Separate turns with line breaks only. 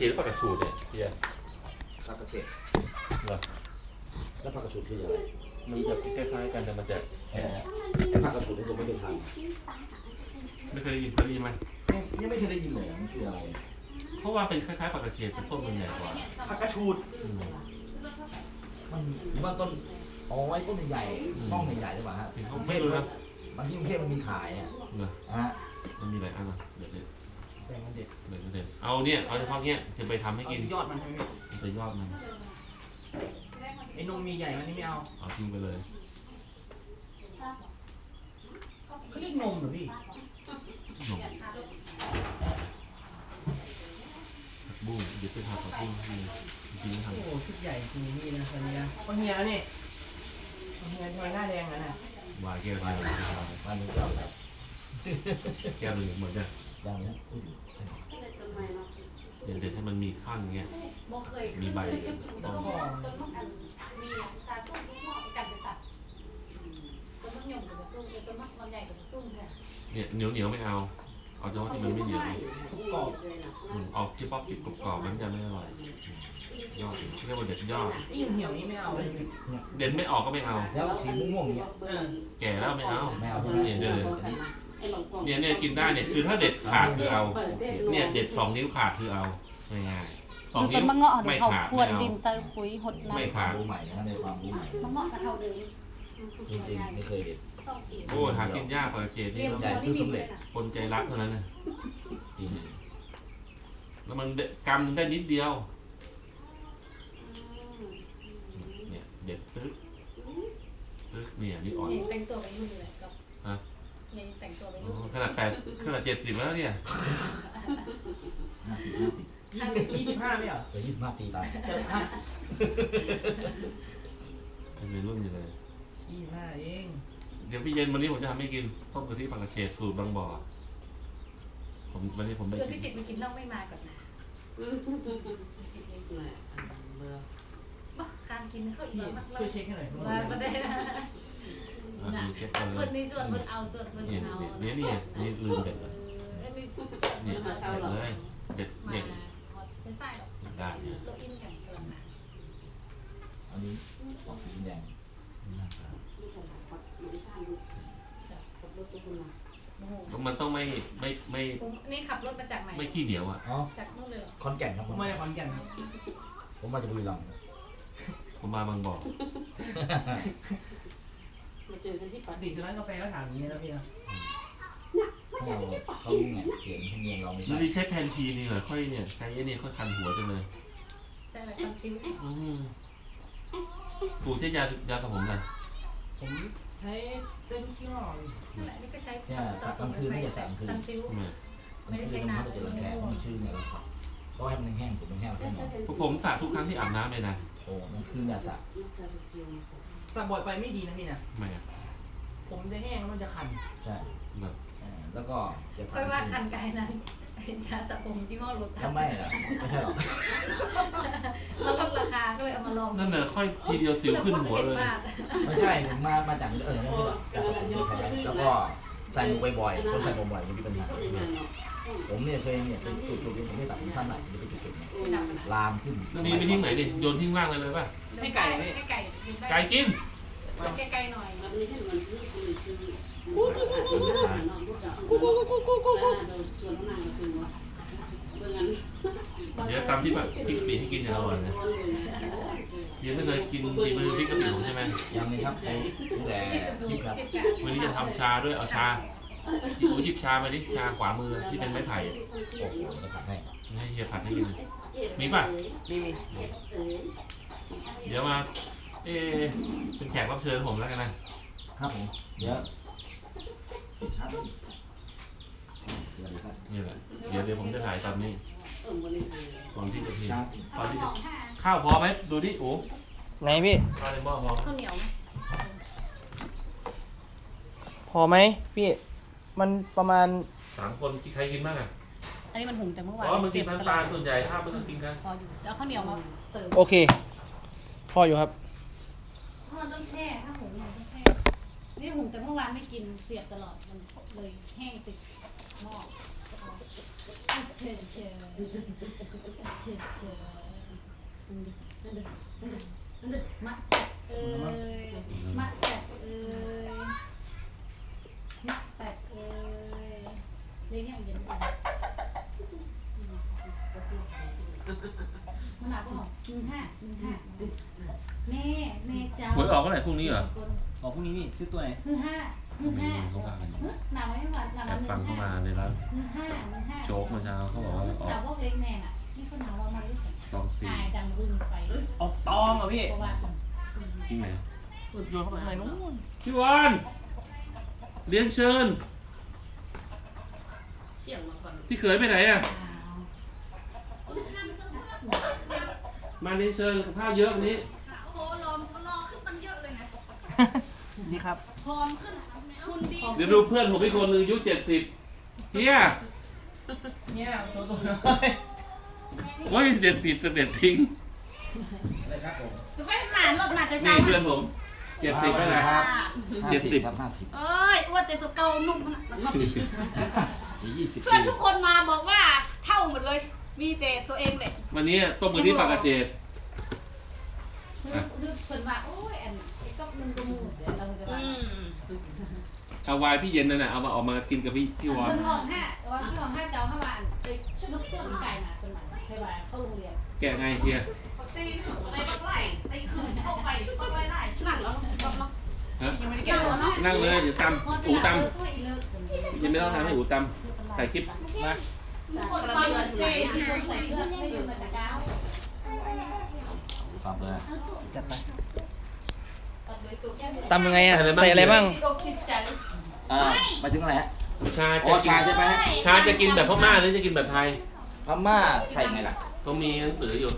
ชีหรือปลากระชูดเนี่ยเฮีย
ผักกระเฉด
เหรอ
แล้วผักกระชูดคืออะไร
มันจะคล้ายๆกันแต่มันจะ
แค่ไอ้ผักกระชูดนี่ผมไม่เคยทาน
ไม่เคยได้ยินเคยได้ยินไหม
ยังไม่เคยได้ยินเลยมันคืออะไร
เพราะว่าเป็นคล้ายๆปลากระเฉดแต่ต้นมันใหญ่กว่า
ผักกระชูด
อืม
มันหรือว่าต้นเอาไว้ต้นใหญ่ๆช่องใหญ่ๆหรือเปล่าฮะ
ผมไม่รู้นะ
มันที่กรุงเทพมันมีขายอะ
เหรอ
นะฮะ
มันมีหลายอันอะเดี๋ยวเดี๋ยว
แต่มันเด็ด
เดี๋ยวเดี๋ยวเอาเนี่ยเอาเฉพาะเนี้ยจะไปทำให้
เอา
กิน
ยอดมันใช่ไหมพี่
ไปยอดมัน
ไอ้นมมีใหญ่มันนี่ไม่เอา
เอาทิ้งไปเลย
เขาเรียกนมเหรอพี่
หนุ่มผักบุ้งเดี๋ยวไปทำผักบุ้งที่จริงๆท
โอ้โหชุดใหญ่จริงนี่นะคนนี้นะคนเฮียนี่คนเฮียทำไมหน้าแดงอะน่ะำ
วายแก้วเดียวไปท
มันมีเจ้าแบบำ
แก้วหนึ่งเหมือนกัน
ดังนะ
เดี๋ยวเดี๋ยวให้มันมีข้างเงี้ย
บ่เคย
มีใบ
ต้นต้นต้นอันมีสาสู้ทุกหม้อกันไปตัดต้นมะยมกับสู้ต้นมะลำใหญ่กับสู้ค่ะ
เนี่ยเหนียวเหนียวๆไม่เอา เอาเฉพาะที่มันไม่เหนียว
ทุกกรอบ
อืมออกที่ป๊อปที่กรอบๆมันจะไม่อร่อยยอดเรียกว่าเด็ดยอด
นี่เหี่ยวๆนี่ไม่เอาเลยพี่
เด็ดไม่ออกก็ไม่เอา
แล้วสีม่วงๆเนี่ย
เออ
แก่แล้วไม่เอา
ไม่เอา
เนี่ยเดี๋ยว เนี่ยเนี่ยกินได้เนี่ยคือถ้าเด็ดขาดคือเอา เนี่ยเด็ดสองนิ้วขาดคือเอาง่ายๆสอง
ดูต้
นิ้
น
ว
มะเงาะเดี๋
ไม่
ยวเขา
ขาด
พรวน
ไม่เอา
ดินใส่ปุ๋ยหด
ไม่
น้ำ
ขาด
รู้ใหม่นะในความรู้ใหม่
มะเงาะกระเทาเดิม
จริงๆไม่เคยเด็ด
สองปี
โอ้ยหากินยากกว่าเชด
เรี
นี่
ยม
ต้อง
ตัวที่มีเลยนะ
คนใจรักเท่านั้นนะ
จริง
แล้วมันเด็ดกำได้นิดเดียว เนี่ยเด็ดปึ๊บปึ๊บเนี่ยนี่อ่อน
เนี่ยแต่งตัวไปยุ่งเลย กับ
ฮะ
เนี่ยแต่งตัวไป
โอ้
ยุ่ง
ขนาดแปดขนาดเจ็ดสิบแล้วเนี่ย
ห้าสิบห้าสิบ
ยี่สิบยี่สิบห้าไม่เหรอ
เดี๋ยวยี่สิบห้าปีไป
เจอครับ
เป็นรุ่นอยู่เลย
ยี่สิบห้าเอง
เดี๋ยวพี่เย็นวันนี้ผมจะทำให้กินต้มกะทิผักกระเฉดสูตรบางบ่อผมวันนี้ผมไป
ชวน
กิ
พี่
น
จิตรมากินเหล้าไม่มาก่อนนะจิตนี่บ่คานกินเข้าอีก
พี่
แล้วมากเล
ช่วย
ย
เช็คให้หน่อย
ว่าจะได้
อะมีเช็คกันเล
เพิ่
ย
นนี่ชวนเพิ่นเอาชวนเพิ่น
เนี่ย
เอา
เนี่ยเนี่ยนี่ลืมเด็ดเลยเนี่ยเด็ดเลยเด็ด
มา
เนี่ย
ฮอตเส้นใต้หรอก
ได้เนี่ย
ตัวอินกันกำลังมา
อันนี้ออกสีแดง
แล้วมันต้องไม่ไม่ไม่
ผมนี่ขับรถมาจากไหน
ไม่ขี้เหนียวอะ
อ๋อ
จากนู่นเลยเหรอ
คอนแก่นครับ
ผ
ผมม
มาจากขอนแก่นครับ
ผมมาจากบุรีรัมย์
ผมมาบางบ่อ
มาเจอกันที่
ป
ปั
ก
ด
ติคือร้านกาแฟก็ถามอย่างนี้นะพี่นะ
ถ้าเราเขารู้ไงเสียงทำเนียงเราไม่
มัน
ใช่
มีใช้แพนทีนี่เหรอค่อยเนี่ยใช้ไอ้นี่ค่อยคันหัวจังเลย
ใช่เลยคอนซิล
อืมปู่ใช้ยายาสระผมอะไร
ผมใช้ได้ทุกยี่ห้อเลย
นั่นแหละนี่ก็ใช้
เนี่ยสระกลางคืนไม่ใช่สระกลางคืน
คอนซิล
เนี่ย
มันคือน้ำ มันจะระแคะมันชื่อเนี่ยเราขับก็ให้มันแห้งผมมันแห้ง
ได้
แห้ง
ใช้เป็น
พวกผมสระทุกครั้งที่อาบน้ำเลยนะ
โอ้มันคือเนี่ยสระ
ลูกชายสุดเจียว
สั่งบ่อยไปไม่ดีนะพี่นะ
ทำไมอะ
ผมจะแห้งแล้วมันจะคัน
ใช่
แบบ
เออแล้วก็จะ
ค่อยว่าคันไกลนั้นยาสระผมที่ห้อรถ
ถ้าไม่ล่ะไม่ใช่หรอก
แล้วลดราคาก็เลยเอามาลอง
นั่นเนอะค่อยทีเดียวสิวขึ้นหัวเลย
บาท
ไม่ใช่ผมมามาจากเออเนี่ยจากสระผมแท้แล้วก็ใส่หมวกบ่อยๆคนใส่หมวกบ่อยมันมีปัญหา
ก็ได้งานเนาะ
ผมเนี่ยเคยเนี่ยเป็นจุดจุดผมไม่ตัดผมสั้นหน่อยจะเป็นจุดๆเนี่ย
โอ้ย
ลามขึ้น
แล้วนี่ไปทิ้งไหนดิ โยนทิ้งล่างเลยเลยป่ะ
ให้ไก่ให้ไก่กินได้
ไก่กิน
ไกลๆหน่อย
เดี๋
ยวตามที่แบบพิกปีให้กินอย่างอร่อยนะเดี๋ยวถ้าเคยกินตีมือพิกกะปิผมใช่ไหม
ยังเลยครับใช้ตั้งแต่
คลิ
ปครับ
วันนี้จะทำชาด้วยเอาชาหยิบหยิบชามาดิชาขวามือที่เป็นไม้ไผ่
โอ้โหจะผัดให้
ให้เฮียผัดให้กินมีป่ะ
มีมี
เดี๋ยวมา เออเป็นแขกรับเชิญผมแล้วกันนะครับ
ผมเดี๋ยวปิดชั้นเดี๋ยวเลยครับ
นี่แหละเดี๋ยวเดี๋ยวผมจะถ่ายตามนี้
เออวันนี้
ก่อนที่จะพิม
ชั้น
พ์
ข้าวหอมค่ะ
ข้าวพอไหมดูดิโอ้
ไหนพี่
ข้าวในหม้อพอไหม
ข้าวเหนียวไหม
พอไหมพี่ มันประมาณ
สามคนใครกินบ้างอะ
อันนี้มันหุงจากเมื่อวาน
อ๋อมัน
เสี
กิ
ย
น
บต
น้ำ
ล
ตา
อ
ล
ด
ส่วนใหญ่ถ้าไม่ต้องกินกัน
พออยู่แล้วข้าวเหนียวมาเสิร์ฟ
โอเค พออยู่ครับ
เพราะมัน ต้องแช่ถ้าหุงเนี่ยต้องแช่นี่หุงแต่เมื่อวานไม่กินเสียบตลอดมันเลยแห้งติดหม้อ
เชิญเชิญเชิญเชิญนั่นเด็กนั่นเด็กนั่นเด็กมาเออ มันหนักเปล่าหนึ่งห้าหนึ่งห้าแม่แม่เจ้า
หวยออกเมื่อไหร่พรุ่งนี้เหรอ
อ๋อพรุ่งนี้นี่ซื้อตัวไหน
หนึ่งห้าหนึ่งห้า
เขาว่ากันอยู่
หนาไว้ให้หวานหนา
แอบฟังเข้ามาในร้าน
หนึ่งห้าหนึ่งห้า
โจ๊กเมื่อเช้าเขาบอกว่าออ
จากพวกเล็กแมนอะนี่เขาหนาวว่ามันรู้สึก
ตองสี่
อายดังรุ่นไป
ออกตองเหรอพี่
เพราะว่า
ที่ไหน
โยนเข้าไปข้างในนู้น
พี่วานเรียนเชิญ
เสี่ยงมาก่อน
พี่เขยไปไหนอะ
อ้าว
มาเรียนเชิญกับข้าวเยอะวันนี้
โอ้โหรอรอขึ้นตั้งเยอะเลยนะ
นี่ครับ
พร้อมขึ้นคุณดี
เดี๋ยวดูเพื่อนผมอีกคนหนึ่งอายุเจ็ดสิบเฮีย
เนี่ยตัวตัวน้อย
ว่าเด็ดผิดเด็ดทิ้ง
อะไรครับผม
จะไปหมานรถมาแต่เช้า
นี่เพื่อนผมเจ็ดสิบไปไหน
ครับ
เจ็ดสิบ
ครับห้าสิบ
เอ้ยอ้วนแต่ตัวเก่านุ่มขนาดนั้น
ยี่สิบ
เพื่อนทุกคนมาบอกว่าเท่าหมดเลย มีแต่ตัวเองแหละ
วันนี้ต้มกะทิปลากระเจด
คือคือเพิ่นว่าโอ้ยอันไอ้ก็มึงก็มูเดี๋ยวเราจะว่า
เอาวายพี่เย็นนั่นน่ะเอามาออกมากินกับพี่พี่วอน
เพิ่นบอกห้าว่าพี่บอกห้าเจ้าห้าวันไปลุกเสื้อไก่มาสมัยให้ว่าเข้าโรงเรียน
แกะไงเฮีย
ตีอะไรก็ไล่ไปคืนเข้าไปก็ไล่ไล่
หลังแล้ว
ฮะ
ยังไม่ได้แกะเลย
นั่งเลยเดี๋ยวตำอูตำยังไม่ต้องทำให้อูตำถ่ายคลิปมา
คนมาเงินเจ
ที่คนใส่เสื้อไม่ยืนมาจากก้าว
ปรับเลย
จัดไป
ต
ตำยังไงอะใส่อะไรบ้าง
ติดอกติดใจ
อ่าไปถึงอะไรฮะ
ชา
อ๋อ
จะกิ
ชานใช่ไหมฮะ
ชาจะกินแบบพม่าหรือจะกินแบบไทย
พม่าใส่ไงล่ะ
เขามีหนังสืออยู่